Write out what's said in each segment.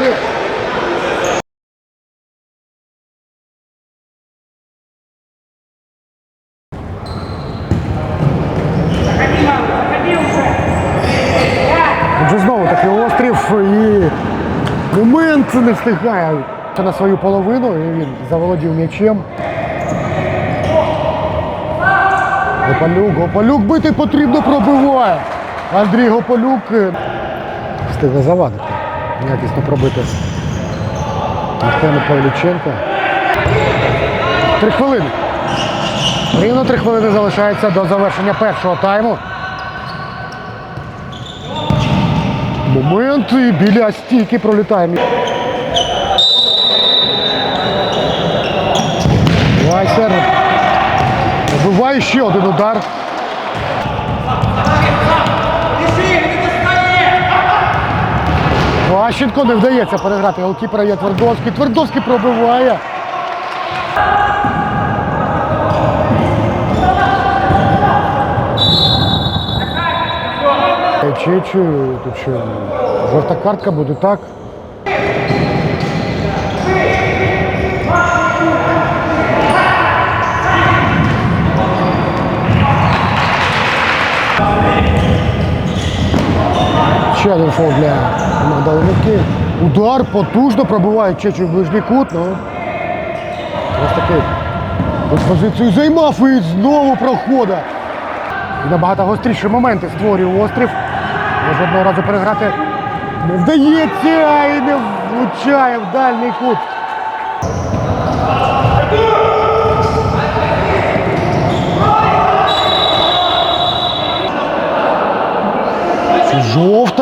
Дякую. Вже знову такий острів і момент не встигає на свою половину і він заволодів м'ячем. Гополюк, Гополюк бити потрібно пробиває. Андрій Гополюк е, встигає завадити. Якісно пробити Артему Павліченка. Три хвилини. Рівно три хвилини залишається до завершення першого тайму. Момент і біля стійки пролітає. Вайсер. Вбиває ще один удар. Ващенко не вдається переграти. Голкіпера є Твердовський. Твердовський пробиває. Чечу, тут що, жовта картка буде так. Ще один фол для. Удар потужно пробиває Чечу в ближній кут. Ну, ось такий. Позицію займав і знову проходить. І набагато гостріші моменти створює острів. Може одного разу переграти не вдається і не влучає в дальній кут.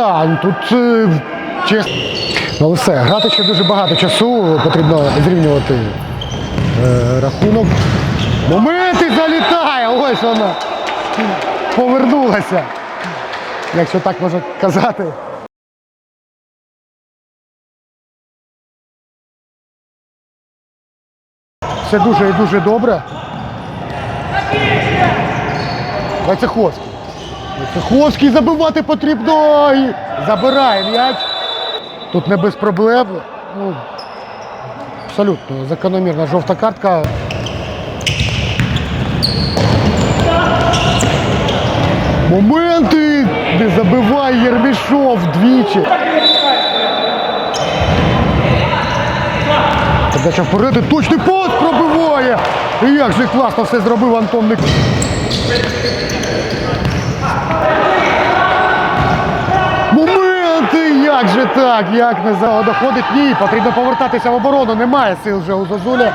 Ну тут е, чесно. Ну, Але все, грати ще дуже багато часу, потрібно зрівнювати е, рахунок. Момент і залітає! Ось вона повернулася. Якщо так можна казати. Все дуже і дуже добре. Войцеховський. Войцеховський забивати потрібно забирає м'яч. Тут не без проблем. Ну, абсолютно закономірна жовта картка. Моменти, де забиває Єрмішов двічі. Передача вперед точний пост пробиває. І як же класно все зробив Антон Ник. Моменти! Як же так? Як не доходить? Ні, потрібно повертатися в оборону. Немає сил вже у Зозуля.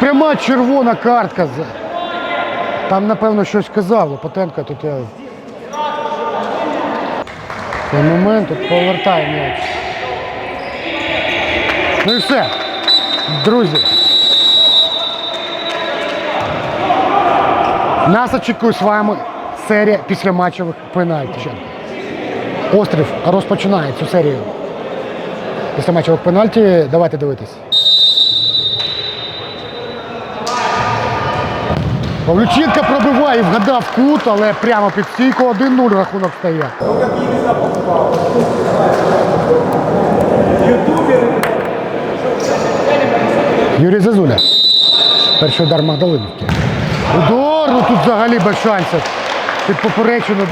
Пряма червона картка. Там, напевно, щось казав Лопатенко, тут я. Цей момент тут повертає м'яч. Ну і все. Друзі. Нас очікує з вами серія післяматчевих пенальті. Острів розпочинає цю серію післяматчевих пенальті. Давайте дивитись. Павлюченка пробиває, вгадав кут, але прямо під стійку 1-0 рахунок стає. Юрій Зазуля. Перший удар Магдалинівки. Удар, ну тут взагалі без шансів. Під поперечину.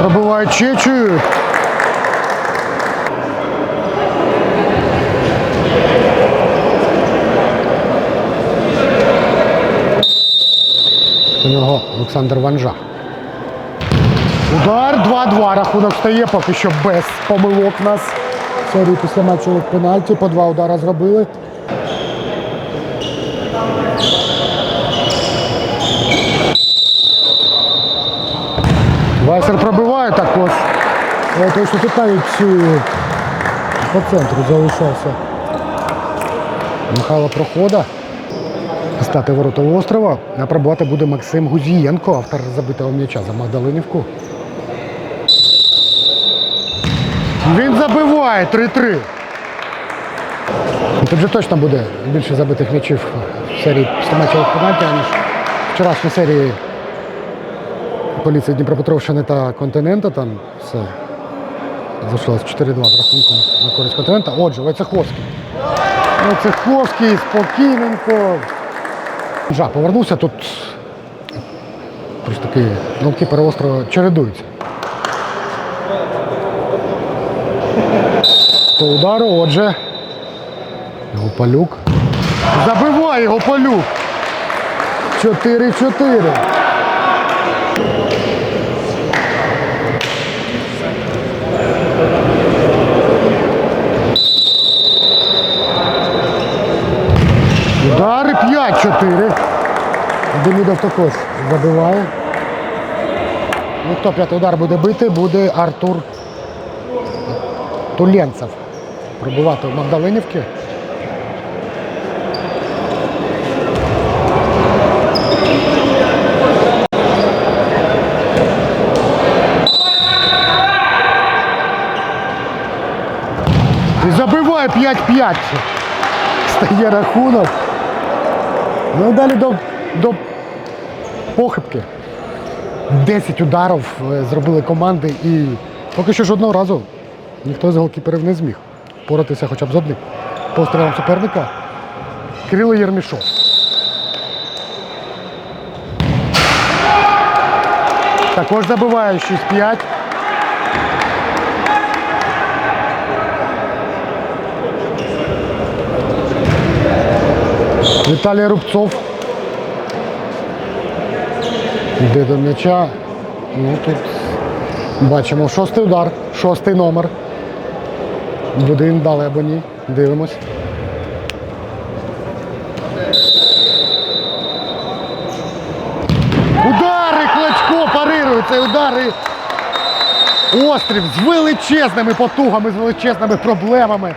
Пробиває Чечу. У нього Олександр Ванжа. Удар 2-2. Рахунок стає поки що без помилок у нас. в Серії після матчових пенальті. По два удара зробили. Вайсер пробиває також. Е, Тому що тут навіть е, по центру залишався. Михайло Прохода. Стати ворота острова. А пробувати буде Максим Гузієнко, автор забитого м'яча за Магдалинівку. Він забиває 3-3. Тут вже точно буде більше забитих м'ячів в серії 100 матчів пенальті, ніж вчорашній серії поліції Дніпропетровщини та континента. Там все залишилось 4-2 з рахунком на користь континента. Отже, Войцеховський. Войцеховський спокійненько. Жа, повернувся тут. Просто такі голкіпери остро чередуються. То удару, отже. Гопалюк. Забиває Гопалюк. 4-4. Удари 5-4. Демідов також забиває. Ну, хто п'ятий удар буде бити, буде Артур Туленцев. Пробувати в Магдалинівки. І забиває 5-5. Стає рахунок. Ну і далі до, до похибки. 10 ударів е, зробили команди і поки що жодного разу ніхто з голкіперів не зміг поратися хоча б з одним пострілом суперника. Кирило Єрмішов. Також забиває 6-5. Віталій Рубцов. Йде до м'яча. Ну тут бачимо шостий удар, шостий номер. Буде він далі або ні. Дивимось. Удари Клочко парирує цей удари. Острів з величезними потугами, з величезними проблемами.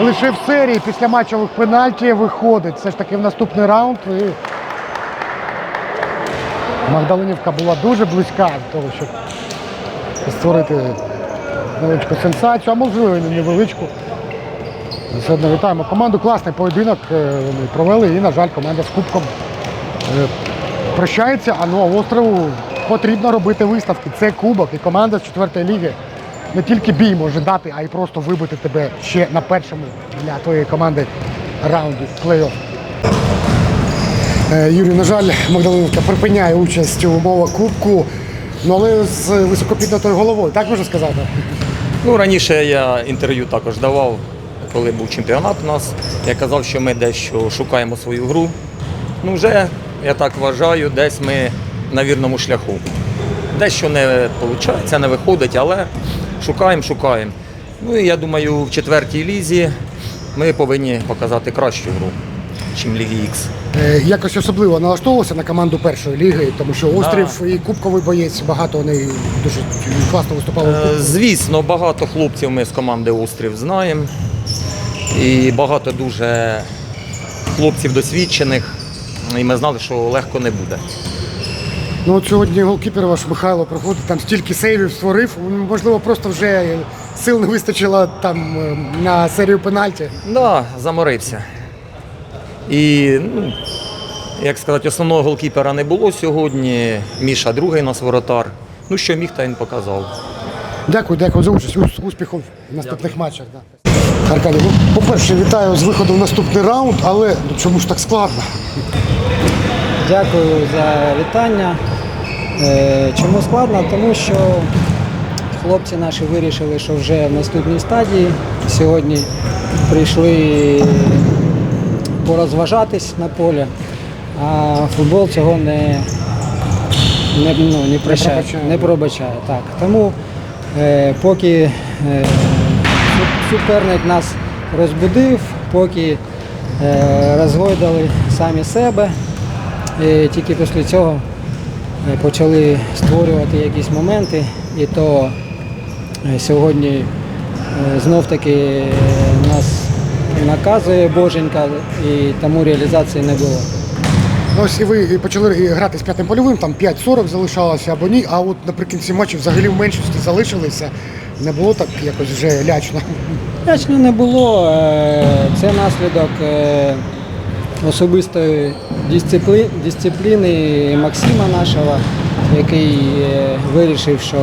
Лише в серії після матчових пенальті виходить. Все ж таки в наступний раунд. І Магдалинівка була дуже близька до того, щоб створити невеличку сенсацію, а можливо і невеличку. Одно вітаємо команду. Класний поєдинок е, вони провели і, на жаль, команда з кубком е, прощається, а ну, а острову потрібно робити виставки. Це кубок і команда з четвертої ліги не тільки бій може дати, а й просто вибити тебе ще на першому для твоєї команди раунді плей-офф. Е, Юрій, на жаль, Магдалинівка припиняє участь у умовах кубку, ну але з високопіднятою головою, так можна сказати? Ну, раніше я інтерв'ю також давав, коли був чемпіонат у нас. Я казав, що ми дещо шукаємо свою гру. Ну, вже, я так вважаю, десь ми на вірному шляху. Дещо не виходить, не виходить, але шукаємо, шукаємо. Ну і я думаю, в четвертій лізі ми повинні показати кращу гру, ніж Ліги Х. Е, Якось особливо налаштовувався на команду першої ліги, тому що острів і кубковий боєць, багато вони дуже класно виступали. Е. Звісно, багато хлопців ми з команди Острів знаємо. І багато дуже хлопців досвідчених. І ми знали, що легко не буде. Ну от сьогодні голкіпер ваш Михайло приходить, там стільки сейвів створив, можливо, просто вже сил не вистачило там е, на серію пенальті. Да, заморився. І, ну, як сказати, основного голкіпера не було сьогодні. Міша другий нас воротар. Ну, що міг, та він показав. Дякую, дякую за участь. Ус- Успіхів в наступних матчах. Да. Аркадій, ну, по-перше, вітаю з виходом в наступний раунд, але ну, чому ж так складно? Дякую за вітання. Е, Чому складно? Тому що хлопці наші вирішили, що вже в наступній стадії. Сьогодні прийшли порозважатись на полі, а футбол цього не, не, ну, не, прощає, пробачає. не пробачає. Так. Тому е, поки е, суперник нас розбудив, поки е, розгойдали самі себе, і тільки після цього е, почали створювати якісь моменти. І то е, сьогодні е, знов таки е, нас наказує Боженька, і тому реалізації не було. Ну, ось і ви почали грати з п'ятим польовим, там 5-40 залишалося або ні, а от наприкінці матчу взагалі в меншості залишилися. Не було так якось вже лячно. Лячно не було. Е, Це наслідок е, особистої дисциплі- дисципліни Максима нашого, який е, вирішив, що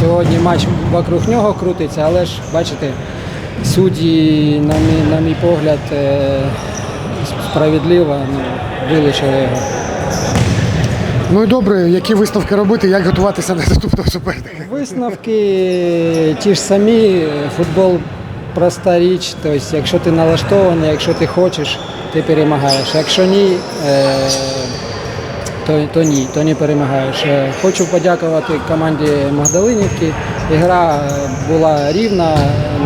сьогодні матч вокруг нього крутиться, але ж бачите, судді, на мій, на мій погляд, е, справедливо ну, вилучили його. Ну і добре, які висновки робити, як готуватися до наступного суперника. Висновки ті ж самі. Футбол проста річ. Тобто, якщо ти налаштований, якщо ти хочеш, ти перемагаєш. Якщо ні, е, то, то ні, то не перемагаєш. Е, Хочу подякувати команді Магдалинівки. Ігра е, була рівна,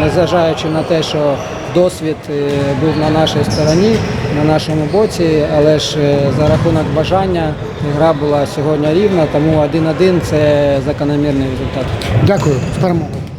незважаючи на те, що досвід е, був на нашій стороні, на нашому боці, але ж е, за рахунок бажання гра була сьогодні рівна, тому 1-1 це закономірний результат. Дякую, з перемогою.